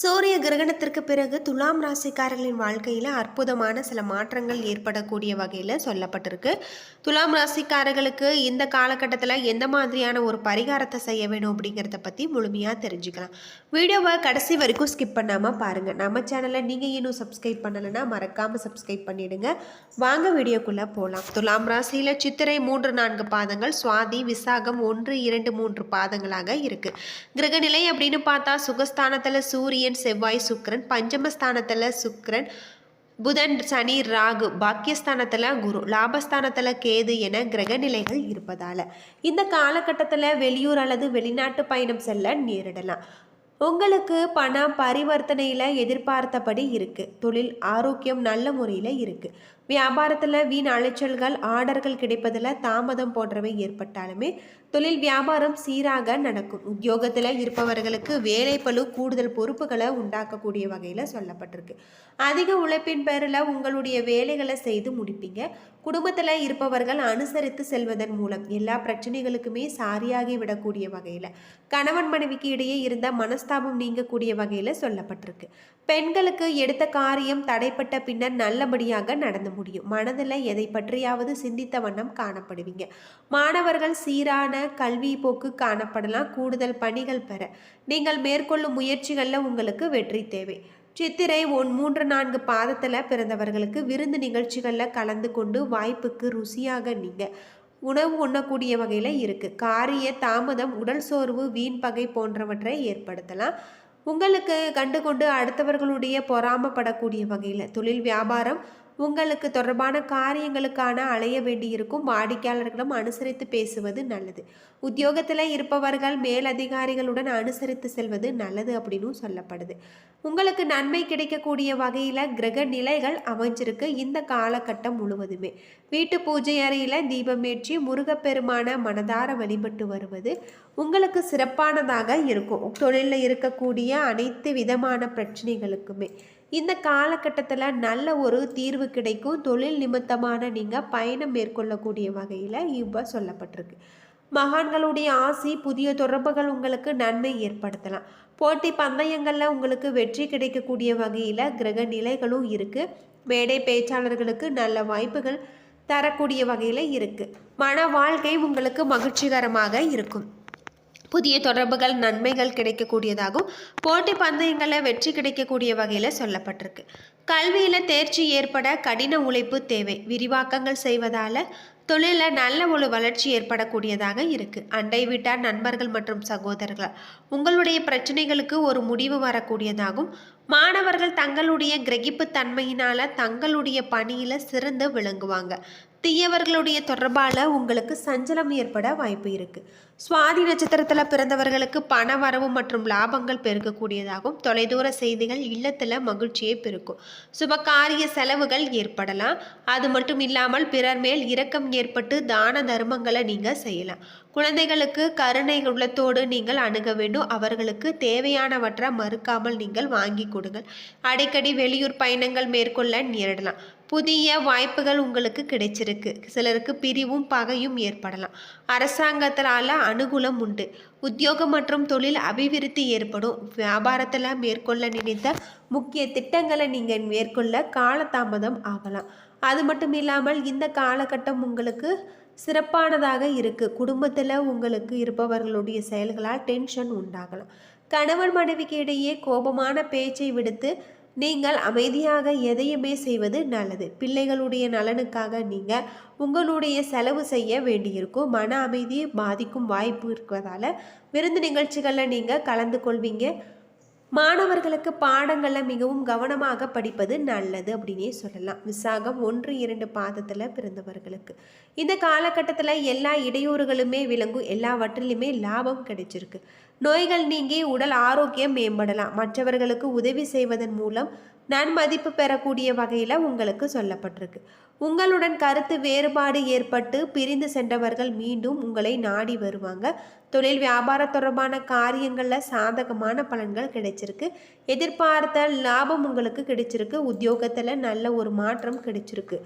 சூரிய கிரகணத்திற்கு பிறகு துலாம் ராசிக்காரர்களின் வாழ்க்கையில் அற்புதமான சில மாற்றங்கள் ஏற்படக்கூடிய வகையில் சொல்லப்பட்டிருக்கு. துலாம் ராசிக்காரர்களுக்கு இந்த காலகட்டத்தில் எந்த மாதிரியான ஒரு பரிகாரத்தை செய்ய வேணும் அப்படிங்கிறத பற்றி முழுமையாக தெரிஞ்சுக்கலாம். வீடியோவை கடைசி வரைக்கும் ஸ்கிப் பண்ணாமல் பாருங்கள் நம்ம சேனலை நீங்கள் இன்னும் சப்ஸ்கிரைப் பண்ணலைன்னா மறக்காமல் சப்ஸ்கிரைப் பண்ணிவிடுங்க வாங்க வீடியோக்குள்ளே போகலாம் துலாம் ராசியில் சித்திரை மூன்று நான்கு பாதங்கள் சுவாதி விசாகம் ஒன்று இரண்டு மூன்று பாதங்களாக இருக்குது கிரகநிலை அப்படின்னு பார்த்தா சுகஸ்தானத்தில் சூரியன் செவ்வாய் சுக்கரன். பஞ்சமஸ்தானத்தில் சுக்கரன் புதன் சனி ராகு. பாக்கியஸ்தானத்தில் குரு. லாபஸ்தானத்தில் கேது என கிரகநிலைகள் இருப்பதால். இந்த காலகட்டத்தில் வெளியூர் அல்லது வெளிநாட்டு பயணம் செல்ல நேரிடலாம். உங்களுக்கு பண பரிவர்த்தனையில் எதிர்பார்த்தபடி இருக்குது தொழில் ஆரோக்கியம் நல்ல முறையில் இருக்குது வியாபாரத்தில் வீண் அலைச்சல்கள் ஆர்டர்கள் கிடைப்பதில் தாமதம் போன்றவை ஏற்பட்டாலுமே தொழில் வியாபாரம் சீராக நடக்கும். உத்தியோகத்தில் இருப்பவர்களுக்கு வேலை பழு கூடுதல் பொறுப்புகளை உண்டாக்கக்கூடிய வகையில் சொல்லப்பட்டிருக்கு. அதிக உழைப்பின் பேரில் உங்களுடைய வேலைகளை செய்து முடிப்பீங்க. குடும்பத்தில் இருப்பவர்கள் அனுசரித்து செல்வதன் மூலம் எல்லா பிரச்சனைகளுக்குமே சாரியாகி விடக்கூடிய வகையில் கணவன் மனைவிக்கு இடையே இருந்த மனஸ்தாபம் நீங்கக்கூடிய வகையில் சொல்லப்பட்டிருக்கு. பெண்களுக்கு எடுத்த காரியம் தடைப்பட்ட பின்னர் நல்லபடியாக நடந்து முடியும். மனதில் எதை பற்றியாவது சிந்தித்த வண்ணம் காணப்படுவீங்க. மாணவர்கள் சீரான கல்வி போக்கு காணப்படலாம். கூடுதல் பணிகள் பெற. நீங்கள் மேற்கொள்ளும் முயற்சிகளில் உங்களுக்கு வெற்றி தேவை. சித்திரை ஒன் மூன்று நான்கு பாதத்தில் பிறந்தவர்களுக்கு விருந்து நிகழ்ச்சிகளில் கலந்து கொண்டு வாய்ப்புக்கு ருசியாக நீங்கள் உணவு உண்ணக்கூடிய வகையில் இருக்குது காரிய தாமதம் உடல் சோர்வு வீண் பகை போன்றவற்றை ஏற்படுத்தலாம். உங்களுக்கு கண்டுகொண்டு அடுத்தவர்களுடைய பொறாமப்படக்கூடிய வகையில். தொழில் வியாபாரம் உங்களுக்கு தொடர்பான காரியங்களுக்கான அலைய வேண்டியிருக்கும். வாடிக்கையாளர்களும் அனுசரித்து பேசுவது நல்லது. உத்தியோகத்தில் இருப்பவர்கள் மேலதிகாரிகளுடன் அனுசரித்து செல்வது நல்லது அப்படின்னு சொல்லப்படுது. உங்களுக்கு நன்மை கிடைக்கக்கூடிய வகையில் கிரக நிலைகள் அமைஞ்சிருக்கு. இந்த காலகட்டம் முழுவதுமே. வீட்டு பூஜை அறையில் தீபமேற்றி முருகப்பெருமான மனதார வழிபட்டு வருவது உங்களுக்கு சிறப்பானதாக இருக்கும். தொழிலில் இருக்கக்கூடிய அனைத்து விதமான பிரச்சனைகளுக்குமே. இந்த காலகட்டத்தில் நல்ல ஒரு தீர்வு கிடைக்கும். தொழில் நிமித்தமான நீங்கள் பயணம் மேற்கொள்ளக்கூடிய வகையில் இவ்வளோ சொல்லப்பட்டிருக்கு. மகான்களுடைய ஆசி புதிய தொடர்புகள் உங்களுக்கு நன்மை ஏற்படுத்தலாம். போட்டி பந்தயங்களில் உங்களுக்கு வெற்றி கிடைக்கக்கூடிய வகையில் கிரக நிலைகளும் இருக்குது மேடை பேச்சாளர்களுக்கு நல்ல வாய்ப்புகள் தரக்கூடிய வகையில் இருக்குது மன வாழ்க்கை உங்களுக்கு மகிழ்ச்சிகரமாக இருக்கும். புதிய தொடர்புகள் நன்மைகள் கிடைக்கக்கூடியதாகவும் போட்டி பந்தயங்களில் வெற்றி கிடைக்கக்கூடிய வகையில் சொல்லப்பட்டிருக்கு. கல்வியில் தேர்ச்சி ஏற்பட கடின உழைப்பு தேவை. விரிவாக்கங்கள் செய்வதால் தொழிலில் நல்ல ஒரு வளர்ச்சி ஏற்படக்கூடியதாக இருக்குது அண்டை வீட்டார் நண்பர்கள் மற்றும் சகோதரர்கள் உங்களுடைய பிரச்சனைகளுக்கு ஒரு முடிவு வரக்கூடியதாகவும் மாணவர்கள் தங்களுடைய கிரகிப்பு தன்மையினால் தங்களுடைய பணியில் சிறந்து விளங்குவாங்க. தீயவர்களுடைய தொடர்பால் உங்களுக்கு சஞ்சலம் ஏற்பட வாய்ப்பு இருக்குது சுவாதி நட்சத்திரத்தில் பிறந்தவர்களுக்கு பண வரவு மற்றும் லாபங்கள் பெருக்கக்கூடியதாகவும் தொலைதூர செய்திகள் இல்லத்தில் மகிழ்ச்சியை பெருக்கும். சுபகாரிய செலவுகள் ஏற்படலாம். அது மட்டும் இல்லாமல் பிறர் மேல் இரக்கம் ஏற்பட்டு தான தர்மங்களை நீங்கள் செய்யலாம். குழந்தைகளுக்கு கருணை உள்ளத்தோடு நீங்கள் அணுக வேண்டும். அவர்களுக்கு தேவையானவற்றை மறுக்காமல் நீங்கள் வாங்கி கொடுங்கள். அடிக்கடி வெளியூர் பயணங்கள் மேற்கொள்ள நேரிடலாம். புதிய வாய்ப்புகள் உங்களுக்கு கிடைச்சிருக்கு. சிலருக்கு பிரிவும் பகையும் ஏற்படலாம். அரசாங்கத்தினால அனுகூலம் உண்டு. உத்தியோகம் மற்றும் தொழில் அபிவிருத்தி ஏற்படும். வியாபாரத்தில் மேற்கொள்ள நினைத்த முக்கிய திட்டங்களை நீங்கள் மேற்கொள்ள காலதாமதம் ஆகலாம். அது மட்டும் இல்லாமல் இந்த காலகட்டம் உங்களுக்கு சிறப்பானதாக இருக்குது குடும்பத்தில் உங்களுக்கு இருப்பவர்களுடைய செயல்களால் டென்ஷன் உண்டாகலாம். கணவன் மனைவிக்கு இடையே கோபமான பேச்சை விடுத்து நீங்கள் அமைதியாக எதையுமே செய்வது நல்லது. பிள்ளைகளுடைய நலனுக்காக நீங்கள் உங்களுடைய செலவு செய்ய வேண்டியிருக்கும். மன அமைதியை பாதிக்கும் வாய்ப்பு இருக்கிறதால விருந்து நிகழ்ச்சிகளில் நீங்கள் கலந்து கொள்வீங்க மாணவர்களுக்கு பாடங்களில் மிகவும் கவனமாக படிப்பது நல்லது அப்படின்னே சொல்லலாம். விசாகம் ஒன்று இரண்டு பாதத்தில் பிறந்தவர்களுக்கு. இந்த காலகட்டத்தில் எல்லா இடையூறுகளுமே விளங்கும். எல்லாவற்றிலுமே லாபம் கிடைச்சிருக்கு. நோய்கள் நீங்கி உடல் ஆரோக்கியம் மேம்படலாம். மற்றவர்களுக்கு உதவி செய்வதன் மூலம் நன்மதிப்பு பெறக்கூடிய வகையில் உங்களுக்கு சொல்லப்பட்டிருக்கு. உங்களுடன் கருத்து வேறுபாடு ஏற்பட்டு பிரிந்து சென்றவர்கள் மீண்டும் உங்களை நாடி வருவாங்க. தொழில் வியாபார தொடர்பான காரியங்களில் சாதகமான பலன்கள் கிடைச்சிருக்கு. எதிர்பார்த்த லாபம் உங்களுக்கு கிடைச்சிருக்கு. உத்தியோகத்தில் நல்ல ஒரு மாற்றம் கிடைச்சிருக்கு.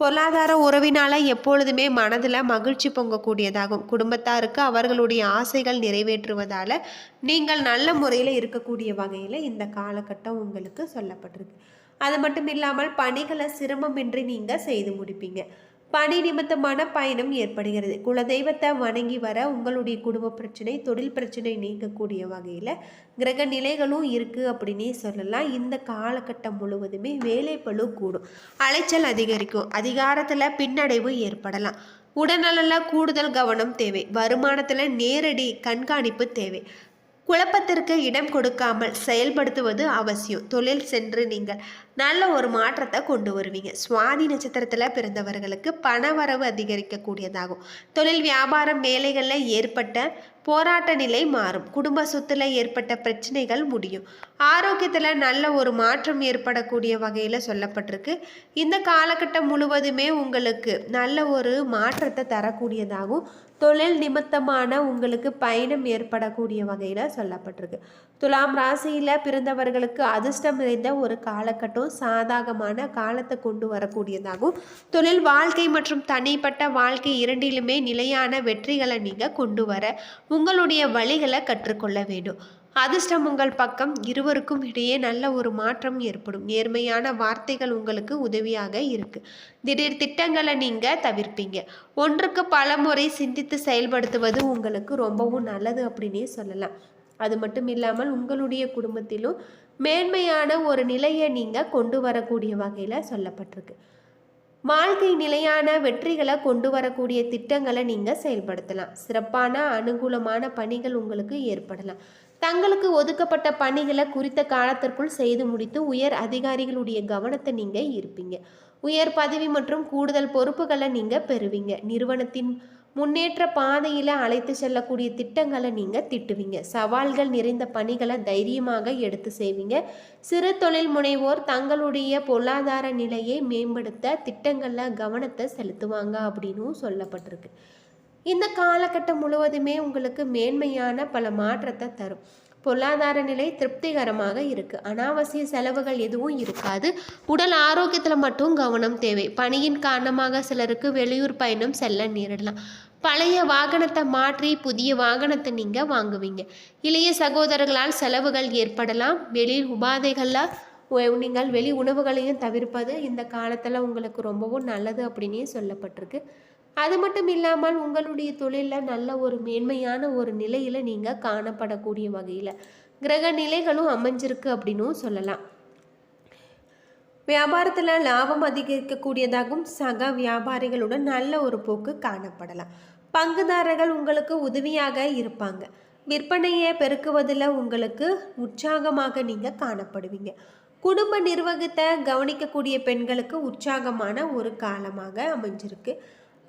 பொருளாதார உறவினால் எப்பொழுதுமே மனதில் மகிழ்ச்சி பொங்கக்கூடியதாகும். குடும்பத்தாருக்கு அவர்களுடைய ஆசைகள் நிறைவேற்றுவதால் நீங்கள் நல்ல முறையில் இருக்கக்கூடிய வகையில் இந்த காலகட்டம் உங்களுக்கு சொல்லப்பட்டிருக்கு. அது மட்டும் இல்லாமல் பணிகளை சிரமமின்றி நீங்கள் செய்து முடிப்பீங்க. பணி நிமித்தமான பயணம் ஏற்படுகிறது. குலதெய்வத்தை வணங்கி வர உங்களுடைய குடும்ப பிரச்சனை தொழில் பிரச்சனை நீங்கக்கூடிய வகையில் கிரக நிலைகளும் இருக்குது அப்படின்னே சொல்லலாம். இந்த காலகட்டம் முழுவதுமே வேலைப்பழு கூடும். அலைச்சல் அதிகரிக்கும். அதிகாரத்தில் பின்னடைவு ஏற்படலாம். உடல்நலில் கூடுதல் கவனம் தேவை. வருமானத்தில் நேரடி கண்காணிப்பு தேவை. குழப்பத்திற்கு இடம் கொடுக்காமல் செயல்படுத்துவது அவசியம். தொழில் சென்று நீங்கள் நல்ல ஒரு மாற்றத்தை கொண்டு வருவீங்க. சுவாதி நட்சத்திரத்தில் பிறந்தவர்களுக்கு பணவரவு அதிகரிக்கக்கூடியதாகும். தொழில் வியாபாரம் வேலைகளில் ஏற்பட்ட போராட்ட நிலை மாறும். குடும்ப சொத்துல ஏற்பட்ட பிரச்சனைகள் முடியும். ஆரோக்கியத்தில் நல்ல ஒரு மாற்றம் ஏற்படக்கூடிய வகையில் சொல்லப்பட்டிருக்கு. இந்த காலகட்டம் முழுவதுமே உங்களுக்கு நல்ல ஒரு மாற்றத்தை தரக்கூடியதாகும். தொழில் நிமித்தமான உங்களுக்கு பயணம் ஏற்படக்கூடிய வகையில் சொல்லப்பட்டிருக்கு. துலாம் ராசியில் பிறந்தவர்களுக்கு அதிர்ஷ்டம் நிறைந்த ஒரு காலகட்டம் சாதகமான காலத்தை கொண்டு வரக்கூடியதாகும் தொழில் வாழ்க்கை மற்றும் தனிப்பட்ட வாழ்க்கை இரண்டிலுமே நிலையான வெற்றிகளை நீங்கள் கொண்டு வர உங்களுடைய வழிகளை கற்றுக்கொள்ள வேண்டும். அதிர்ஷ்டம் உங்கள் பக்கம் இருவருக்கும் இடையே நல்ல ஒரு மாற்றம் ஏற்படும். நேர்மையான வார்த்தைகள் உங்களுக்கு உதவியாக இருக்கு. திடீர் திட்டங்களை நீங்கள் தவிர்ப்பீங்க. ஒன்றுக்கு பல முறை சிந்தித்து செயல்படுத்துவது உங்களுக்கு ரொம்பவும் நல்லது அப்படின்னே சொல்லலாம். அது மட்டும் இல்லாமல் உங்களுடைய குடும்பத்திலும் மேன்மையான ஒரு நிலையை நீங்கள் கொண்டு வரக்கூடிய வகையில் சொல்லப்பட்டிருக்கு. வாழ்க்கை நிலையான வெற்றிகளை கொண்டு வரக்கூடிய திட்டங்களை நீங்கள் செயல்படுத்தலாம். சிறப்பான அனுகூலமான பணிகள் உங்களுக்கு ஏற்படலாம். தங்களுக்கு ஒதுக்கப்பட்ட பணிகளை குறித்த காலத்திற்குள் செய்து முடித்து உயர் அதிகாரிகளுடைய கவனத்தை நீங்கள் இருப்பீங்க. உயர் பதவி மற்றும் கூடுதல் பொறுப்புகளை நீங்கள் பெறுவீங்க. நிறுவனத்தின் முன்னேற்ற பாதையில் அழைத்து செல்லக்கூடிய திட்டங்களை நீங்கள் திட்டுவீங்க. சவால்கள் நிறைந்த பணிகளை தைரியமாக எடுத்து செய்வீங்க. சிறு தொழில் முனைவோர் தங்களுடைய பொருளாதார நிலையை மேம்படுத்த திட்டங்களில் கவனத்தை செலுத்துவாங்க அப்படின்னும் சொல்லப்பட்டிருக்கு. இந்த காலகட்டம் முழுவதுமே உங்களுக்கு மேன்மையான பல மாற்றத்தை தரும். பொருளாதார நிலை திருப்திகரமாக இருக்குது அனாவசிய செலவுகள் எதுவும் இருக்காது. உடல் ஆரோக்கியத்தில் மட்டும் கவனம் தேவை. பணியின் காரணமாக சிலருக்கு வெளியூர் பயணம் செல்ல நேரிடலாம். பழைய வாகனத்தை மாற்றி புதிய வாகனத்தை நீங்கள் வாங்குவீங்க. இளைய சகோதரர்களால் செலவுகள் ஏற்படலாம். வெளி உபாதைகளில் நீங்கள் வெளி உணவுகளையும் தவிர்ப்பது இந்த காலத்தில் உங்களுக்கு ரொம்பவும் நல்லது அப்படின்னே சொல்லப்பட்டிருக்கு. அது மட்டும் இல்லாமல் உங்களுடைய தொழிலில் நல்ல ஒரு மேன்மையான ஒரு நிலையில் நீங்கள் காணப்படக்கூடிய வகையில் கிரக நிலைகளும் அமைஞ்சிருக்கு அப்படின்னும் சொல்லலாம். வியாபாரத்தில் லாபம் அதிகரிக்கக்கூடியதாகவும் சக வியாபாரிகளுடன் நல்ல ஒரு போக்கு காணப்படலாம். பங்குதாரர்கள் உங்களுக்கு உதவியாக இருப்பாங்க. விற்பனையை பெருக்குவதில் உங்களுக்கு உற்சாகமாக நீங்கள் காணப்படுவீங்க. குடும்ப நிர்வாகத்தை கவனிக்கக்கூடிய பெண்களுக்கு உற்சாகமான ஒரு காலமாக அமைஞ்சிருக்கு.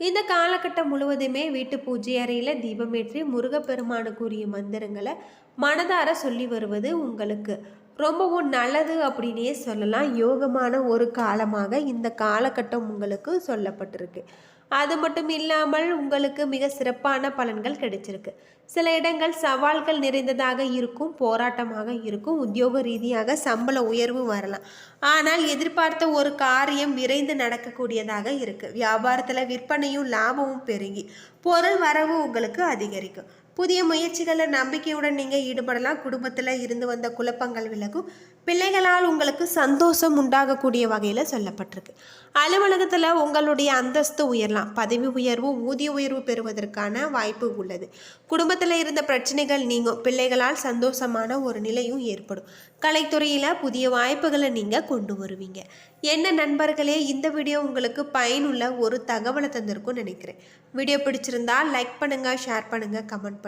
இந்த காலகட்டம் முழுவதுமே வீட்டு பூஜை அறையில் தீபமேற்றி முருகப்பெருமானுக்குரிய மந்திரங்களை மனதார சொல்லி வருவது உங்களுக்கு. ரொம்பவும் நல்லது அப்படின்னே சொல்லலாம். யோகமான ஒரு காலமாக இந்த காலகட்டம் உங்களுக்கு சொல்லப்பட்டிருக்கு. அது மட்டும் இல்லாமல் உங்களுக்கு மிக சிறப்பான பலன்கள் கிடைச்சிருக்கு. சில இடங்கள் சவால்கள் நிறைந்ததாக இருக்கும் போராட்டமாக இருக்கும் உத்தியோக ரீதியாக சம்பள உயர்வு வரலாம். ஆனால் எதிர்பார்த்த ஒரு காரியம் விரைந்து நடக்கக்கூடியதாக இருக்குது வியாபாரத்தில் விற்பனையும் லாபமும் பெருகி பொருள் வரவு உங்களுக்கு அதிகரிக்கும். புதிய முயற்சிகளில் நம்பிக்கையுடன் நீங்கள் ஈடுபடலாம். குடும்பத்தில் இருந்து வந்த குழப்பங்கள் விலகும். பிள்ளைகளால் உங்களுக்கு சந்தோஷம் உண்டாகக்கூடிய வகையில் சொல்லப்பட்டிருக்கு. அலுவலகத்தில் உங்களுடைய அந்தஸ்து உயரலாம். பதவி உயர்வு ஊதிய உயர்வு பெறுவதற்கான வாய்ப்பு உள்ளது. குடும்பத்தில் இருந்த பிரச்சனைகள் நீங்கும். பிள்ளைகளால் சந்தோஷமான ஒரு நிலையும் ஏற்படும். கலைத்துறையில் புதிய வாய்ப்புகளை நீங்கள் கொண்டு வருவீங்க. என்ன நண்பர்களே இந்த வீடியோ உங்களுக்கு பயனுள்ள ஒரு தகவலை தந்திருக்கும்னு நினைக்கிறேன். வீடியோ பிடிச்சிருந்தா லைக் பண்ணுங்கள் ஷேர் பண்ணுங்கள் கமெண்ட்